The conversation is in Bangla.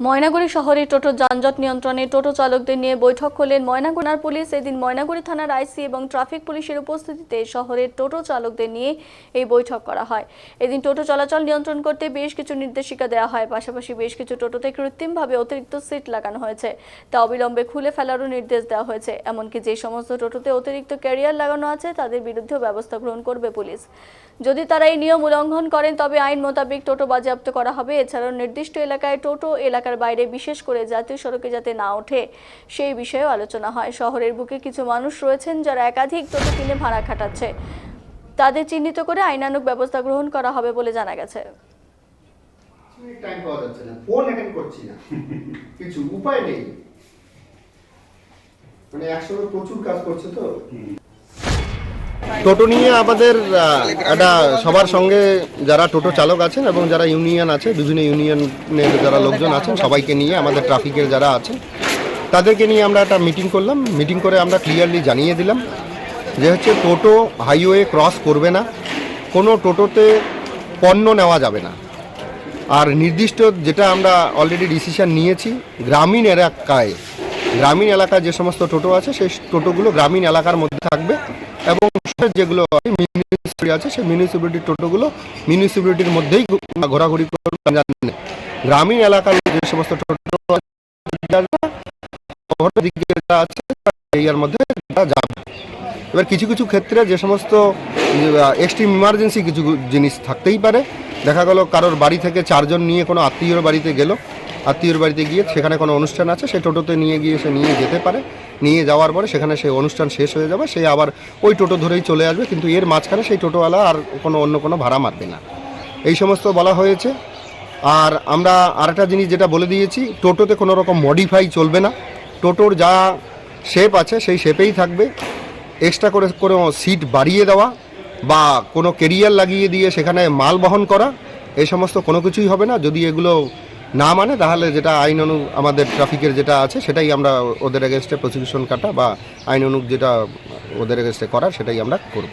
ময়নাগুড়ি শহরে টোটো যানজট নিয়ন্ত্রণে টোটো চালকদের নিয়ে বৈঠক করলেন ময়নাগুড়ার পুলিশ। এদিন ময়নাগুড়ি থানার আইসি এবং ট্রাফিক পুলিশের উপস্থিতিতে শহরের টোটো চালকদের নিয়ে এই বৈঠক করা হয়। এদিন টোটো চলাচল নিয়ন্ত্রণ করতে বেশ কিছু নির্দেশিকা দেওয়া হয়। পাশাপাশি বেশ কিছু টোটোতে কৃত্রিমভাবে অতিরিক্ত সিট লাগানো হয়েছে। তা অবিলম্বে খুলে ফেলারও নির্দেশ দেওয়া হয়েছে। এমনকি যে সমস্ত টোটোতে অতিরিক্ত ক্যারিয়ার লাগানো আছে, তাদের বিরুদ্ধেও ব্যবস্থা গ্রহণ করবে পুলিশ। যদি তারা এই নিয়ম উল্লঙ্ঘন করেন, তবে আইন মোতাবেক টোটো বাজেয়াপ্ত করা হবে। এছাড়াও নির্দিষ্ট এলাকায় টোটো এলাকার বাইরে বিশেষ করে জাতীয় সড়কে যাতে না ওঠে সেই বিষয়েও আলোচনা হয়। শহরের বুকে কিছু মানুষ রয়েছেন যারা একাধিক টোটো কিনে ভাড়া খাটাচ্ছে। তাদের চিহ্নিত করে আইনানুগ ব্যবস্থা গ্রহণ করা হবে বলে জানা গেছে। টাইম পাওয়া যাচ্ছে না। ফোন অ্যাটেন্ড করছি না। কিছু উপায় নেই। মানে একসঙ্গে প্রচুর কাজ করছে তো। টোটো নিয়ে আমাদের একটা সবার সঙ্গে যারা টোটো চালক আছেন এবং যারা ইউনিয়ন আছে, বিভিন্ন ইউনিয়নের যারা লোকজন আছেন, সবাইকে নিয়ে আমাদের ট্রাফিকের যারা আছেন, তাদেরকে নিয়ে আমরা একটা মিটিং করলাম। মিটিং করে আমরা ক্লিয়ারলি জানিয়ে দিলাম যে হচ্ছে টোটো হাইওয়ে ক্রস করবে না, কোনো টোটোতে পণ্য নেওয়া যাবে না। আর নির্দিষ্ট যেটা আমরা অলরেডি ডিসিশন নিয়েছি, গ্রামীণ এলাকায় গ্রামীণ এলাকায় যে সমস্ত টোটো আছে, সেই টোটোগুলো গ্রামীণ এলাকার মধ্যে থাকবে। এবং যেগুলো মিউনিসিপ্যালিটি আছে সেই মিউনিসিপ্যালিটির টোটোগুলো মিউনিসিপ্যালিটির মধ্যেই ঘোরাঘুরি করবে। গ্রামীণ এলাকার যে সমস্ত টোটো আছে, এরিয়ার মধ্যে যাবে এবার কিছু কিছু ক্ষেত্রে যে সমস্ত এক্সট্রিম ইমার্জেন্সি কিছু জিনিস থাকতেই পারে দেখা গেল কারোর বাড়ি থেকে চারজন নিয়ে কোনো আত্মীয়র বাড়িতে গেল আত্মীয়র বাড়িতে গিয়ে সেখানে কোনো অনুষ্ঠান আছে সেই টোটোতে নিয়ে গিয়ে সে নিয়ে যেতে পারে। নিয়ে যাওয়ার পরে সেখানে সেই অনুষ্ঠান শেষ হয়ে যাবে, সে আবার ওই টোটো ধরেই চলে আসবে, কিন্তু এর মাঝখানে সেই টোটোওয়ালা আর কোনো অন্য কোনো ভাড়া মারবে না। এই সমস্ত বলা হয়েছে। আর আমরা আরেকটা জিনিস যেটা বলে দিয়েছি, টোটোতে কোনো রকম মডিফাই চলবে না। টোটোর যা শেপ আছে, সেই শেপেই থাকবে। এক্সট্রা করে, কোনো সিট বাড়িয়ে দেওয়া বা কোনো কেরিয়ার লাগিয়ে দিয়ে সেখানে মাল বহন করা, এই সমস্ত কোনো কিছুই হবে না। যদি এগুলো না মানে তাহলে যেটা আইন অনু, আমাদের ট্রাফিকের যেটা আছে, সেটাই আমরা ওদের এগেনস্টে প্রসিকিউশন কাটা বা আইন অনুক যেটা ওদের এগেনস্টে করার, সেটাই আমরা করব।